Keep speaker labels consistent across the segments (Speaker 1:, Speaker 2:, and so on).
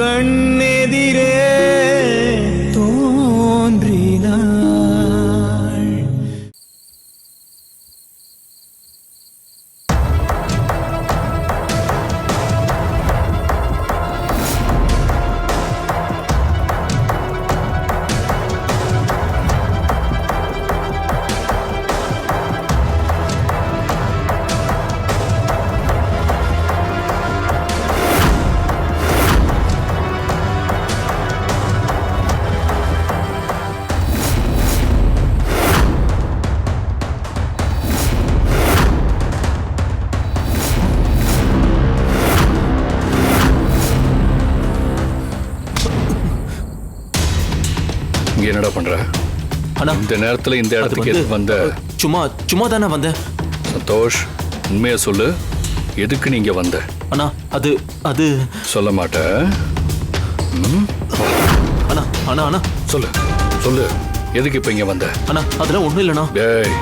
Speaker 1: கண்ணெதிரே.
Speaker 2: இங்க என்னடா பண்ற?
Speaker 3: அண்ணா
Speaker 2: இந்த நேரத்துல இந்த இடத்துக்கு எதுக்கு வந்த?
Speaker 3: சும்மா சும்மா தானே வந்தேன்
Speaker 2: சந்தோஷ் உண்மையை சொல்லு. எதுக்கு நீங்க வந்த?
Speaker 3: அண்ணா அது அது
Speaker 2: சொல்ல மாட்ட.
Speaker 3: அண்ணா அண்ணா அண்ணா.
Speaker 2: சொல்லு சொல்லு. எதுக்கு இப்ப இங்க வந்த?
Speaker 3: அண்ணா அதெல்லாம் ஒண்ணும் இல்லைண்ணா.
Speaker 2: டேய்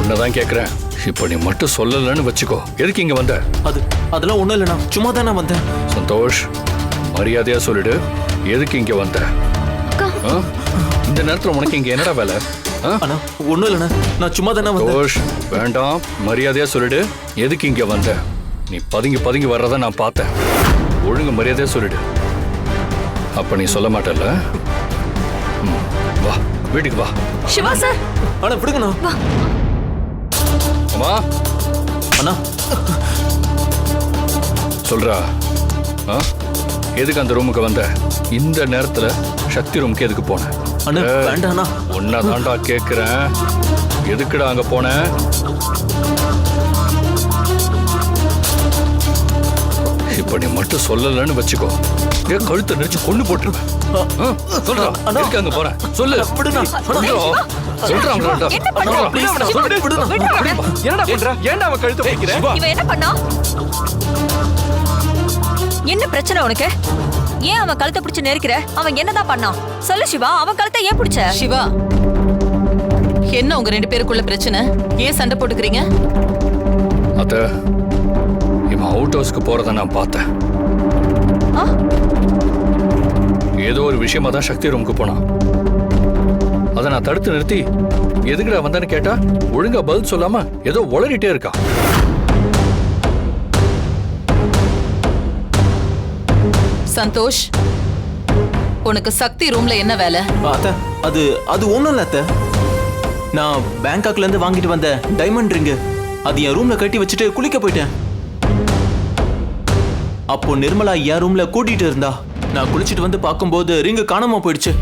Speaker 2: உன்னதான் கேக்குறேன். இப்போ நீ மட்டும் சொல்லலன்னு வச்சுக்கோ. எதுக்கு இங்க வந்த?
Speaker 3: அது அதெல்லாம் ஒண்ணும் இல்லைண்ணா. சும்மா தானே வந்தேன்.
Speaker 2: சந்தோஷ் மரியாதையா சொல்லிடு. எதுக்கு இங்க வந்த? ஆ? இந்த நேரத்துல உனக்கு இங்க என்னடா வேலை? ஆ?
Speaker 3: அண்ணா ஒண்ணும் இல்லைண்ணா. நான் சும்மா தானே வந்தேன்.
Speaker 2: சந்தோஷ் வேண்டாம். மரியாதையா சொல்லிடு. எதுக்கு இங்க வந்த? நீ பதுங்கி பதுங்கி வர்றத நான் பார்த்தேன். ஒழுங்கு மரியாதையா சொல்லிடு. அப்ப நீ சொல்ல மாட்டல்ல? ம், வா. வீட்டுக்கு வா.
Speaker 4: சிவா சார்.
Speaker 3: அண்ணா விடுங்கண்ணா.
Speaker 2: அம்மா
Speaker 3: அண்ணா.
Speaker 2: சொல்றா. ஆ? எதுக்கு அந்த ரூமுக்கு வந்த? இந்த நேரத்துல சக்தி ரூமுக்கு எதுக்கு போன?
Speaker 3: வேண்டாண்ணா.
Speaker 2: உன்னதான்டா கேக்குறேன். எதுக்குடா அங்க போன? இப்ப நீ மட்டும் சொல்லலன்னு வச்சுக்கோ. ஏன் கழுத்தை நெரிச்சு கொண்டு போட்டுருவேன். சொல்றா.
Speaker 3: அண்ணா.
Speaker 2: எதுக்கு அங்க போற? சொல்லு.
Speaker 3: விடுண்ணா.
Speaker 2: சொல்றா. சொல்றா சொல்றா.
Speaker 4: என்ன பண்ற?
Speaker 2: சொல்றா.
Speaker 3: please, அண்ணா,
Speaker 4: சிவா,
Speaker 3: விடு, விடுண்ணா.
Speaker 4: விடுடா.
Speaker 5: என்னடா பண்ற? ஏன்டா அவன் கழுத்து பிடிக்கிற?
Speaker 4: இவன் என்ன பண்ணா? என்ன பிரச்சனை உனக்கு? ஏன் அவன் கழுத்தை பிடிச்சு நெருக்கிற? அவன் என்னதான் பண்ணான்? சொல்லு சிவா அவன் கழுத்தை ஏன் பிடிச்ச?
Speaker 6: சிவா என்ன உங்க ரெண்டு பேருக்குள்ள பிரச்சனை? ஏன் சண்டை போட்டுக்கிறீங்க?
Speaker 2: அத்த இவன் அவுட் ஹவுஸ்க்கு போறத நான் பார்த்தேன்.
Speaker 4: ஆ?
Speaker 2: ஏதோ ஒரு விஷயமா தான் சக்தி ரூமுக்கு போனான். அதை நான் தடுத்து நிறுத்தி எதுக்குடா வந்தான்னு கேட்டா ஒழுங்கா பதில் சொல்லாம ஏதோ உளறிட்டே இருக்கா
Speaker 6: சந்தோஷ் உனக்கு சக்தி ரூம்ல என்ன வேலை?
Speaker 3: அத்த அது அது ஒண்ணும் இல்ல அத்த. நான் பேங்காக்ல இருந்து வாங்கிட்டு வந்த டைமண்ட் ரிங்கு அது என் ரூம்ல கட்டி வச்சுட்டு குளிக்க போயிட்டேன். அப்போ நிர்மலா என் ரூம்ல கூட்டிட்டு இருந்தா. நான் குளிச்சிட்டு வந்து பார்க்கும்போது ரிங்கு காணாம போயிடுச்சு.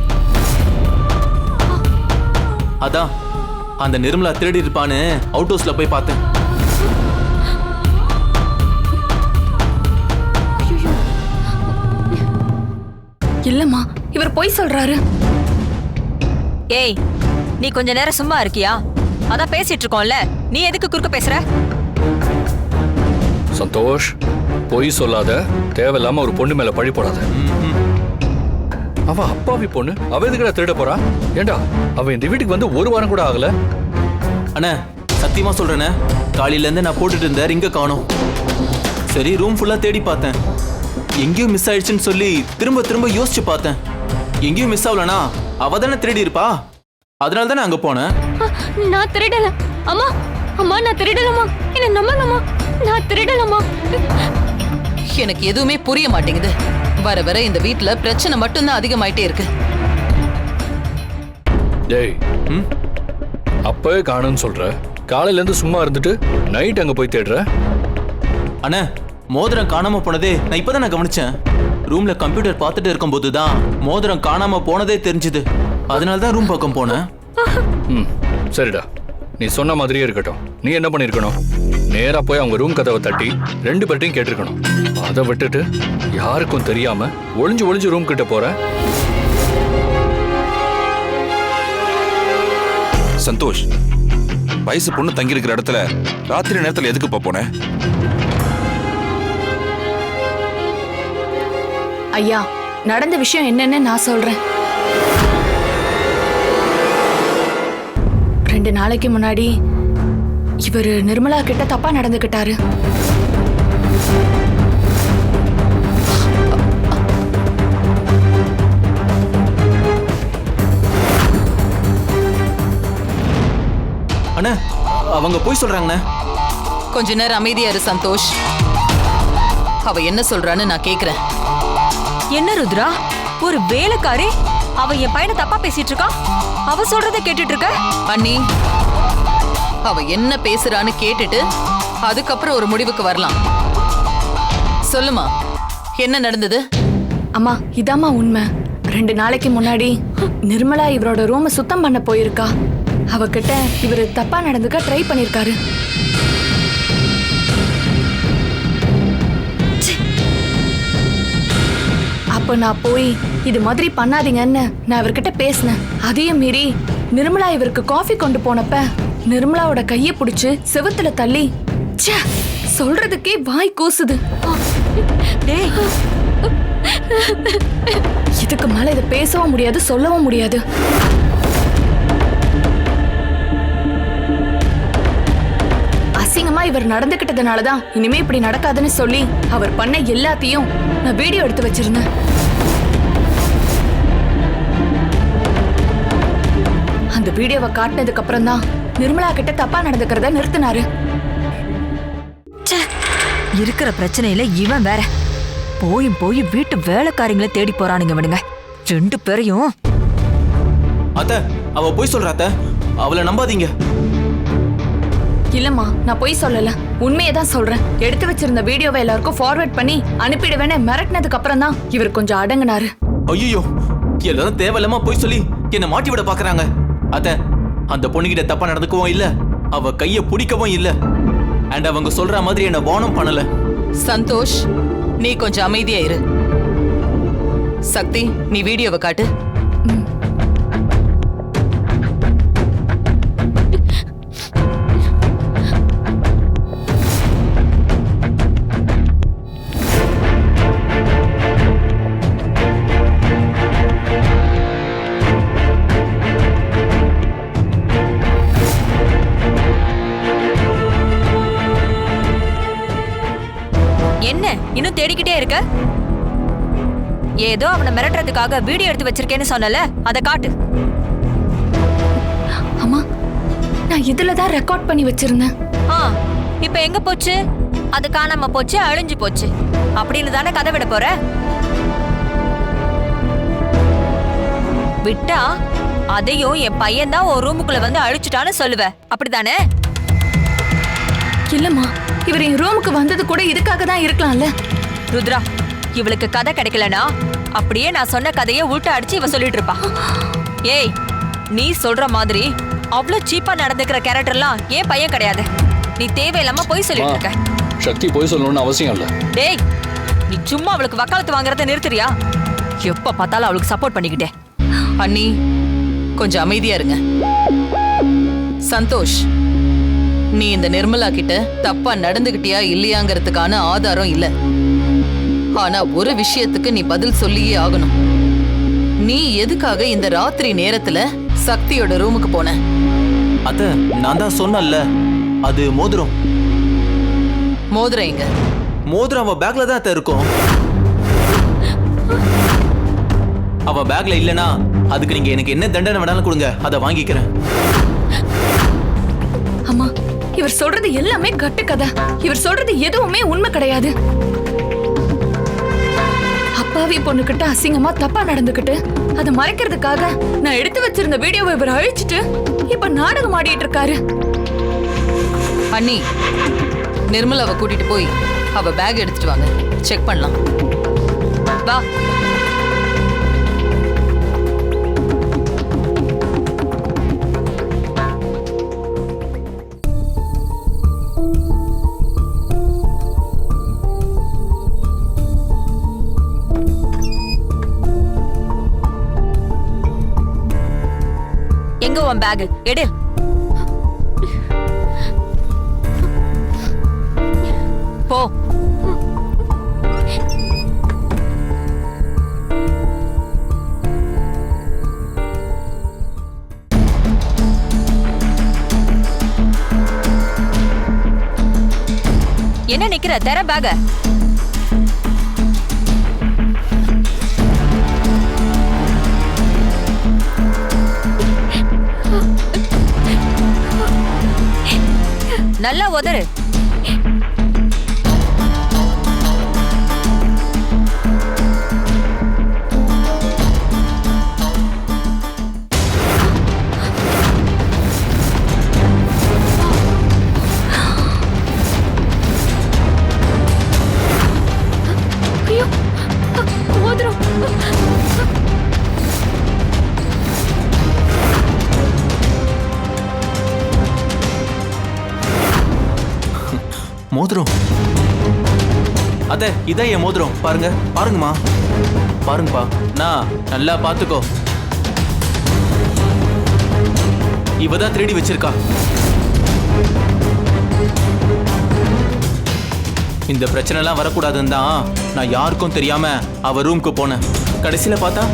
Speaker 3: அதான் அந்த நிர்மலா திருடி இருப்பான்னு அவுட் ஹவுஸ்ல போய் பார்த்தேன்.
Speaker 7: இல்லம்மா இவர் பொய் சொல்றாரு.
Speaker 4: ஏய் நீ கொஞ்ச நேரம் சும்மா இருக்கியா? அதான் பேசிட்டு இருக்கோம்ல நீ எதுக்கு குறுக்க பேசுற?
Speaker 2: சந்தோஷ் பொய் சொல்லாத தேவையில்லாம ஒரு பொண்ணு மேல பழி போடாத. அவ அப்பாவி பொண்ணு அவ எதுக்குடா திருட போறா? ஏண்டா அவ இந்த வீட்டுக்கு வந்து ஒரு வாரம் கூட ஆகல?
Speaker 3: அண்ணே சத்தியமா சொல்றேனே காலையில இருந்து நான் போட்டுட்டு இருந்த ரிங்க காணோம். சரி ரூம் ஃபுல்லா தேடி பார்த்தேன். எங்கேயும் மிஸ் ஆயிடுச்சுன்னு சொல்லி திரும்ப திரும்ப யோசிச்சு பார்த்தேன். எங்கேயும் மிஸ் ஆகலனா அவ தானே திருடி இருப்பா? அதனால தானே அங்க போனேன்
Speaker 7: நான் திருடல. அம்மா அம்மா நான் திருடலம்மா. என்ன நம்பலம்மா. நான் திருடலம்மா.
Speaker 6: எனக்கு எதுவுமே புரிய மாட்டேங்குது. வர வர இந்த வீட்ல பிரச்சனை மட்டும்தான் அதிகமாயிட்டே இருக்கு.
Speaker 2: டேய்
Speaker 3: ம்?
Speaker 2: அப்பவே காணும்னு சொல்ற. காலையில இருந்து சும்மா இருந்துட்டு நைட் அங்க போய் தேடுற?
Speaker 3: அண்ணே மோதிரம் காணாம போனதே நான் இப்பதான் நான் கவனிச்சேன். ரூம்ல கம்ப்யூட்டர் பார்த்துட்டு இருக்கும்போது தான் மோதிரம் காணாம போனதே தெரிஞ்சுது. அதனால தான் ரூம் பக்கம் போனேன்.
Speaker 2: ம் சரிடா. நீ சொன்ன மாதிரியே இருக்கட்டும். நீ என்ன பண்ணிருக்கணும் நேரா போய் அவங்க ரூம் கதவை தட்டி ரெண்டு பேர்ட்டையும் கேட்டிருக்கணும். அதை விட்டுட்டு யாருக்கும் தெரியாம ஒளிஞ்சு ஒளிஞ்சு ரூம் கிட்ட போற?
Speaker 8: சந்தோஷ் வயசு பொண்ணு தங்கி இருக்கிற இடத்துல ராத்திரி நேரத்துல எதுக்குப்பா போன?
Speaker 7: ஐயா நடந்த விஷயம் என்னன்னு நான் சொல்றேன். ரெண்டு நாளைக்கு முன்னாடி இவர் நிர்மலா கிட்ட தப்பா நடந்துகிட்டாரு
Speaker 3: அண்ணா அவங்க போய் சொல்றாங்கண்ணா.
Speaker 6: கொஞ்ச நேரம் அமைதியாரு சந்தோஷ். அவ என்ன சொல்றான்னு நான் கேக்குறேன்.
Speaker 4: என்ன ருத்ரா? ஒரு வேலைக்காரி? அவ என் பையனை தப்பா பேசிட்டு இருக்கா? அவ சொல்றத கேட்டுட்டு இருக்க?
Speaker 6: அண்ணி அவ என்ன பேசுறான்னு கேட்டுட்டு அதுக்கப்புறம் ஒரு முடிவுக்கு வரலாம். சொல்லுமா என்ன நடந்தது?
Speaker 1: அம்மா இதாம்மா உண்மை. ரெண்டு நாளைக்கு முன்னாடி நிர்மலா இவரோட ரூமை சுத்தம் பண்ண போயிருக்கா. அவகிட்ட இவர் தப்பா நடந்துக்க ட்ரை பண்ணிருக்காரு. அப்போ நான் போய் இது மாதிரி பண்ணாதீங்கன்னு நான் இவர்கிட்ட பேசினேன். அதையும் மீறி நிர்மலா இவருக்கு காஃபி கொண்டு போனப்ப நிர்மலாவோட கையை பிடிச்சு செவத்துல தள்ளி ச்சே சொல்றதுக்கே வாய் கூசுது.
Speaker 4: டேய்
Speaker 1: இதுக்கு மேல இதை பேசவும் முடியாது சொல்லவும் முடியாது. அசிங்கமா இவர் நடந்துகிட்டதுனாலதான் இனிமே இப்படி நடக்காதுன்னு சொல்லி அவர் பண்ண எல்லாத்தையும் நான் வீடியோ எடுத்து வச்சிருந்தேன். அந்த வீடியோவை காட்டினதுக்கு அப்புறம் தான் நிர்மலா கிட்ட தப்பா நடந்துக்கிறத நிறுத்தினாரு.
Speaker 4: ச்சே, இருக்கிற பிரச்சனையில இவன் வேற. போயும் போய் வீட்டு வேலைக்காரங்களை தேடி போறானுங்க விடுங்க ரெண்டு பேரையும்.
Speaker 3: அத்த அவ போய் சொல்றா அத்த. அவளை நம்பாதீங்க.
Speaker 1: இல்லம்மா நான் பொய் சொல்லல. உண்மையை தான் சொல்றேன். எடுத்து வச்சிருந்த வீடியோவை எல்லாருக்கும் ஃபார்வர்ட் பண்ணி அனுப்பிடுவேன்னு மிரட்டினதுக்கு அப்புறம் தான் இவர் கொஞ்சம் அடங்குனாரு.
Speaker 3: ஐயோ எல்லாரும் தேவையில்லாம போய் சொல்லி என்ன மாட்டி விட பாக்குறாங்க. அத்த அந்த பொண்ணுகிட்ட தப்பா நடந்துக்கவும் இல்ல. அவ கைய பிடிக்கவும் இல்ல. அண்ட் அவங்க சொல்ற மாதிரி என்ன வானம் பண்ணல.
Speaker 6: சந்தோஷ் நீ கொஞ்சம் அமைதியா இரு. சக்தி நீ வீடியோவை காட்டு.
Speaker 4: இருக்க? ஏதோ அவனை மிரட்டுறதுக்காக வீடியோ எடுத்து வச்சிருக்கேன்னு சொன்னல அதை காட்டு.
Speaker 1: அம்மா நான் இதுல தான் ரெக்கார்ட் பண்ணி வச்சிருந்தேன்.
Speaker 4: ஆ இப்ப எங்க போச்சு? அது காணாம போச்சு அழிஞ்சு போச்சு. அப்படின்னு தானே கதை விட போற? விட்டா அதையும் என் பையன் தான் ஒரு ரூமுக்குள்ள வந்து அழிச்சுட்டான்னு சொல்லுவ. அப்படிதானே
Speaker 1: இல்லம்மா இவர் என் ரூமுக்கு வந்தது கூட இதுக்காக தான் இருக்கலாம்ல.
Speaker 4: ருத்ரா இவளுக்கு கதை கிடைக்கலனா? அப்படியே நான் சொன்ன கதையை உள்ட்ட அடிச்சு இவ சொல்லிட்டு இருப்பா. ஏய் நீ சொல்ற மாதிரி அவ்வளவு சீப்பா நடந்துக்கிற கேரக்டர்லாம் ஏன் பையன் கிடையாது? நீ தேவையில்லாம போய் சொல்லிட்டு இருக்க.
Speaker 2: சக்தி போய் சொல்லணும்னு அவசியம் இல்லை.
Speaker 4: டேய் நீ சும்மா அவளுக்கு வக்காலத்து வாங்குறத நிறுத்துறியா? எப்ப பார்த்தாலும் அவளுக்கு சப்போர்ட் பண்ணிக்கிட்டே.
Speaker 6: அண்ணி கொஞ்சம் அமைதியா இருங்க. சந்தோஷ் நீ இந்த நிர்மலா கிட்ட தப்பா நடந்துகிட்டியா இல்லையாங்கிறதுக்கான ஆதாரம் இல்ல. ஆனா ஒரு விஷயத்துக்கு நீ பதில் சொல்லியே ஆகணும். நீ எதுக்காக இந்த ராத்திரி நேரத்துல சக்தியோட ரூமுக்கு போன?
Speaker 3: அத்த நான் தான் சொன்னேன்ல அது மோதிரம்.
Speaker 6: மோதிரம் எங்க?
Speaker 3: மோதிரம் அவ பேக்ல தான் அத்த இருக்கும். அவ பேக்ல இல்லனா அதுக்கு நீங்க எனக்கு என்ன தண்டனை வேணாலும் கொடுங்க அதை வாங்கிக்கிறேன்.
Speaker 1: அம்மா இவர் சொல்றது எல்லாமே கட்டு கதை இவர் சொல்றது எதுவுமே உண்மை கிடையாது. அப்பாவி பொண்ணுகிட்ட அசிங்கமா தப்பா நடந்துகிட்டு அதை மறைக்கிறதுக்காக நான் எடுத்து வச்சிருந்த வீடியோவை இவர் அழிச்சிட்டு இப்ப நாடகம் ஆடிட்டு இருக்காரு
Speaker 6: அண்ணி நிர்மலாவை கூட்டிட்டு போய் அவ பேக் எடுத்துட்டு வாங்க. செக் பண்ணலாம்.
Speaker 4: வா. உன் பேக் எடு. போ. என்ன நிக்கிற? தர பேக நல்லா உதறு.
Speaker 3: மோதிரம். அத இதான் என் மோதிரம். பாருங்க பாருங்கம்மா. பாருங்கப்பா நான் நல்லா பாத்துக்கோ. இவ தான் திருடி வச்சிருக்கா. இந்த பிரச்சனைலாம் வரக்கூடாதுன்னு தான் நான் யாருக்கும் தெரியாம அவ ரூம்க்கு போனேன். கடைசியில பார்த்தா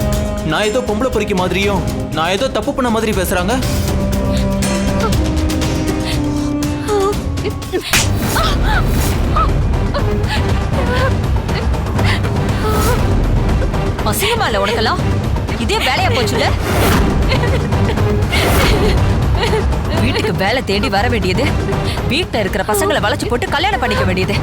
Speaker 3: நான் ஏதோ பொம்பளை பொறிக்க மாதிரியும் நான் ஏதோ தப்பு பண்ண மாதிரி பேசுறாங்க.
Speaker 4: அசிங்கமா இல்ல உனக்கெல்லாம்? இதே வேலையா போச்சுல வீட்டுக்கு வேலை தேடி வர வேண்டியது வீட்டுல இருக்கிற பசங்களை வளைச்சு போட்டு கல்யாணம் பண்ணிக்க வேண்டியது.